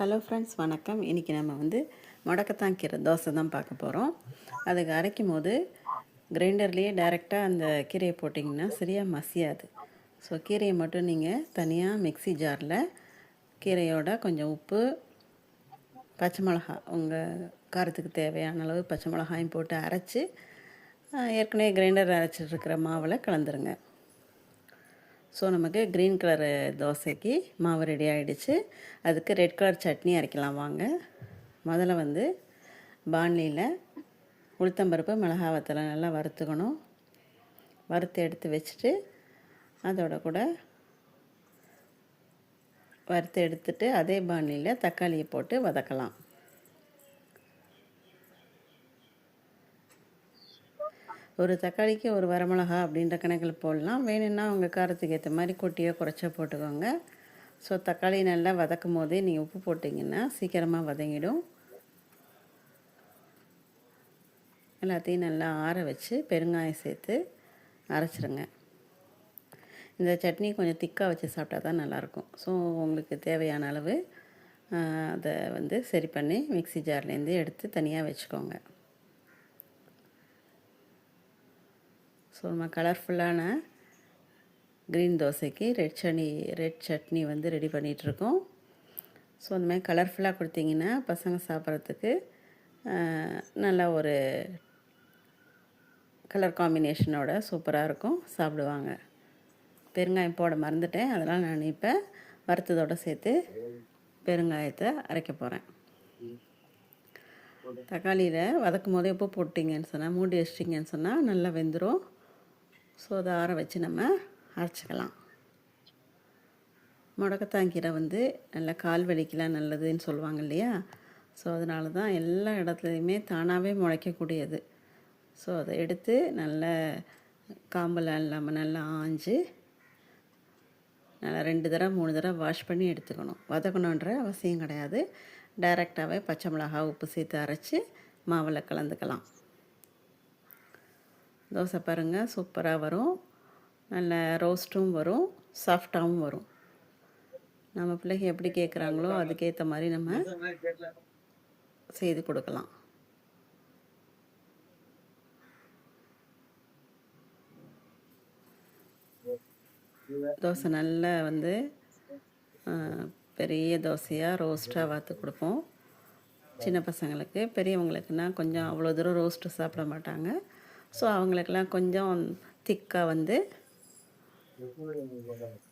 Hello friends வணக்கம். இன்றைக்கி நம்ம வந்து முடக்கத்தான் கீரை தோசை தான் பார்க்க போகிறோம் அதுக்கு அரைக்கும் போது கிரைண்டர்லேயே டைரெக்டாக அந்த கீரையை போட்டிங்கன்னா சரியாக மசியாது. ஸோ கீரையை மட்டும் நீங்கள் தனியாக மிக்ஸி ஜாரில் கீரையோட கொஞ்சம் உப்பு பச்சை மிளகா உங்கள் காரத்துக்கு தேவையான அளவு பச்சை மிளகாயும் போட்டு அரைச்சி ஏற்கனவே கிரைண்டர் அரைச்சிட்ருக்கிற மாவில் கலந்துருங்க. ஸோ நமக்கு க்ரீன் கலர் தோசைக்கு மாவு ரெடி ஆகிடுச்சு அதுக்கு ரெட் கலர் சட்னி அரைக்கலாம் வாங்க. முதல்ல வந்து பாண்லியில் உளுத்தம்பருப்பு மிளகா வத்தலை நல்லா வறுத்துக்கணும். வறுத்து எடுத்து வச்சுட்டு அதோட கூட வறுத்து எடுத்துட்டு அதே பாண்டியில் தக்காளியை போட்டு வதக்கலாம். ஒரு தக்காளிக்கு ஒரு வரமிளகா அப்படின்ற கணக்கில் போடலாம். வேணும்னா உங்கள் காரத்துக்கு ஏற்ற மாதிரி கொட்டியோ குறைச்சோ போட்டுக்கோங்க. ஸோ தக்காளி நல்லா வதக்கும் போதே நீங்கள் உப்பு போட்டிங்கன்னா சீக்கிரமாக வதங்கிடும். எல்லாத்தையும் நல்லா ஆற வச்சு பெருங்காயம் சேர்த்து அரைச்சிருங்க. இந்த சட்னி கொஞ்சம் திக்காக வச்சு சாப்பிட்டா தான் நல்லாயிருக்கும். ஸோ உங்களுக்கு தேவையான அளவு அதை வந்து சரி பண்ணி மிக்ஸி ஜார்லேருந்து எடுத்து தனியாக வச்சுக்கோங்க. ஸோ நம்ம கலர்ஃபுல்லான க்ரீன் தோசைக்கு ரெட் சட்னி ரெட் சட்னி வந்து ரெடி பண்ணிகிட்ருக்கோம் ஸோ அந்த மாதிரி கலர்ஃபுல்லாக கொடுத்தீங்கன்னா பசங்க சாப்பிட்றதுக்கு நல்லா ஒரு கலர் காம்பினேஷனோட சூப்பராக இருக்கும். சாப்பிடுவாங்க. பெருங்காயம் போட மறந்துட்டேன். அதெல்லாம் நான் இப்போ வறுத்ததோடு சேர்த்து பெருங்காயத்தை அரைக்க போகிறேன் தக்காளியில் வதக்கும் போதே எப்போ போட்டிங்கன்னு சொன்னால் மூடி வச்சிட்டிங்கன்னு சொன்னால் நல்லா வெந்துடும் ஸோ அதை ஆற வச்சு நம்ம அரைச்சிக்கலாம். முடக்கத்தாங்கீரை வந்து நல்ல கால் வலிக்கலாம் நல்லதுன்னு சொல்லுவாங்க இல்லையா? ஸோ அதனால தான் எல்லா இடத்துலையுமே தானாகவே முளைக்கக்கூடியது. ஸோ அதை எடுத்து நல்ல காம்பெல்லாம் இல்லாமல் நல்லா ஆஞ்சு நல்லா ரெண்டு தடவை மூணு தடவை வாஷ் பண்ணி எடுத்துக்கணும். வதக்கணுன்ற அவசியம் கிடையாது. டைரெக்டாகவே பச்சை மிளகா உப்பு சேர்த்து அரைச்சி மாவில் கலந்துக்கலாம். தோசை பாருங்கள் சூப்பராக வரும். நல்ல ரோஸ்ட்டும் வரும் சாஃப்டாகவும் வரும். நம்ம பிள்ளைங்க எப்படி கேட்குறாங்களோ அதுக்கேற்ற மாதிரி நம்ம செய்து கொடுக்கலாம். தோசை நல்லா வந்து பெரிய தோசையாக ரோஸ்ட்டாக வாத்து கொடுப்போம். சின்ன பசங்களுக்கு பெரியவங்களுக்குன்னா கொஞ்சம் அவ்வளோ தூரம் ரோஸ்ட்டு சாப்பிட மாட்டாங்க. ஸோ அவங்களுக்கெல்லாம் கொஞ்சம் திக்காக வந்து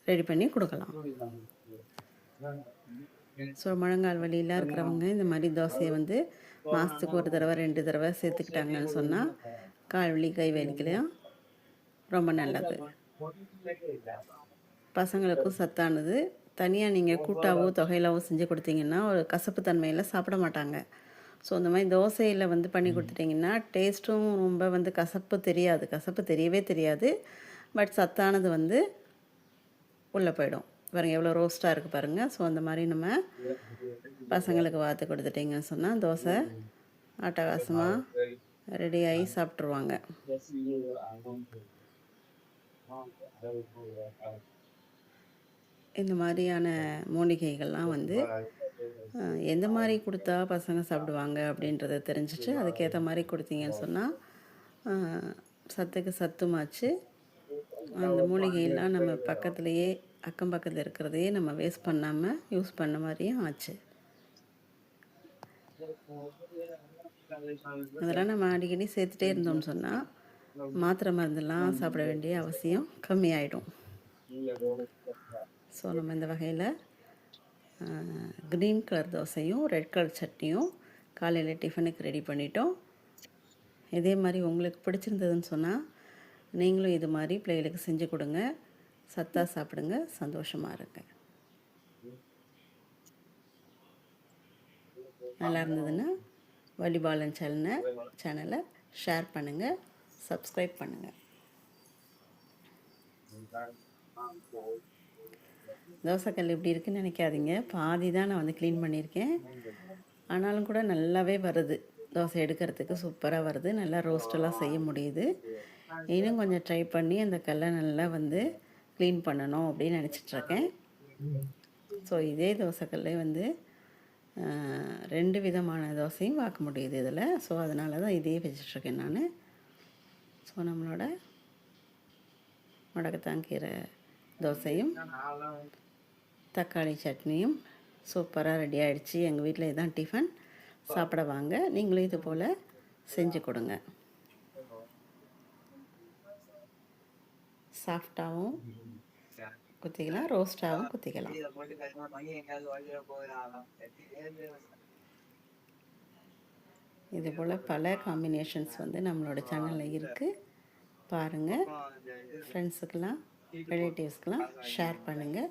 ரெடி பண்ணி கொடுக்கலாம். ஸோ முழங்கால் வலியெலாம் இருக்கிறவங்க இந்த மாதிரி தோசையை வந்து மாதத்துக்கு ஒரு தடவை ரெண்டு தடவை சேர்த்துக்கிட்டாங்கன்னு சொன்னால் கால் வலி கை வலிக்கலையும் ரொம்ப நல்லது. பசங்களுக்கும் சத்தானது. தனியாக நீங்கள் கூட்டாவோ தொகையிலாவோ செஞ்சு கொடுத்தீங்கன்னா ஒரு கசப்பு தன்மையில் சாப்பிட மாட்டாங்க. ஸோ இந்த மாதிரி தோசையில் வந்து பண்ணி கொடுத்துட்டிங்கன்னா டேஸ்ட்டும் ரொம்ப வந்து கசப்பு தெரியாது. கசப்பு தெரியவே தெரியாது. பட் சத்தானது வந்து உள்ளே போயிடும். பாருங்கள் எவ்வளோ ரோஸ்ட்டாக இருக்குது பாருங்கள் ஸோ அந்த மாதிரி நம்ம பசங்களுக்கு வாத்து கொடுத்துட்டிங்கன்னு சொன்னால் தோசை அட்டகாசமாக ரெடி ஆகி சாப்பிட்ருவாங்க இந்த மாதிரியான மூலிகைகள்லாம் வந்து எந்த மாதிரி கொடுத்தா பசங்க சாப்பிடுவாங்க அப்படின்றத தெரிஞ்சுட்டு அதுக்கேற்ற மாதிரி கொடுத்தீங்கன்னு சொன்னால் சத்துக்கு சத்துமாச்சு. அந்த மூலிகையெல்லாம் நம்ம பக்கத்துலேயே அக்கம் பக்கத்தில் இருக்கிறதையே நம்ம வேஸ்ட் பண்ணாமல் யூஸ் பண்ண மாதிரியும் ஆச்சு. அதெல்லாம் நம்ம அடிக்கடி சேர்த்துட்டே இருந்தோம்னு சொன்னால் மாத்திரை மருந்தெல்லாம் சாப்பிட வேண்டிய அவசியம் கம்மியாயிடும். ஸோ நம்ம இந்த வகையில் க்ரீன் கலர் தோசையும் ரெட் கலர் சட்னியும் காலையில் டிஃபனுக்கு ரெடி பண்ணிட்டோம். இதே மாதிரி உங்களுக்கு பிடிச்சிருந்ததுன்னு சொன்னால் நீங்களும் இது மாதிரி பிள்ளைகளுக்கு செஞ்சு கொடுங்க. சத்தாக சாப்பிடுங்க சந்தோஷமாக இருங்க. நல்லா இருந்ததுன்னா வலிபாலன் சேனலை சேனலை ஷேர் பண்ணுங்கள் சப்ஸ்கிரைப் பண்ணுங்கள் தோசைக்கல் எப்படி இருக்குன்னு நினைக்காதீங்க. பாதி தான் நான் வந்து க்ளீன் பண்ணியிருக்கேன். ஆனாலும் கூட நல்லாவே வருது. தோசை எடுக்கிறதுக்கு சூப்பராக வருது. நல்லா ரோஸ்டெல்லாம் செய்ய முடியுது. இன்னும் கொஞ்சம் ட்ரை பண்ணி அந்த கல்லை நல்லா வந்து க்ளீன் பண்ணணும் அப்படின்னு நினச்சிட்ருக்கேன் ஸோ இதே தோசைக்கல்லே வந்து ரெண்டு விதமான தோசையும் பார்க்க முடியுது இதில். ஸோ அதனால தான் இதே வச்சிட்ருக்கேன் நான். ஸோ நம்மளோட முடக்கத்தான் கீரை தோசையும் தக்காளி சட்னியும் சூப்பராக ரெடி ஆயிடுச்சு. எங்கள் வீட்டில் இதான் டிஃபன். சாப்பிட வாங்க. நீங்களும் இது போல் செஞ்சு கொடுங்க. சாஃப்டாகவும் குத்திக்கலாம் ரோஸ்டாகவும் குத்திக்கலாம். இது போல் பல காம்பினேஷன்ஸ் வந்து நம்மளோட சேனலில் இருக்குது பாருங்கள் ஃப்ரெண்ட்ஸுக்கெல்லாம் ரிலேட்டிவ்ஸ்க்கெலாம் ஷேர் பண்ணுங்கள்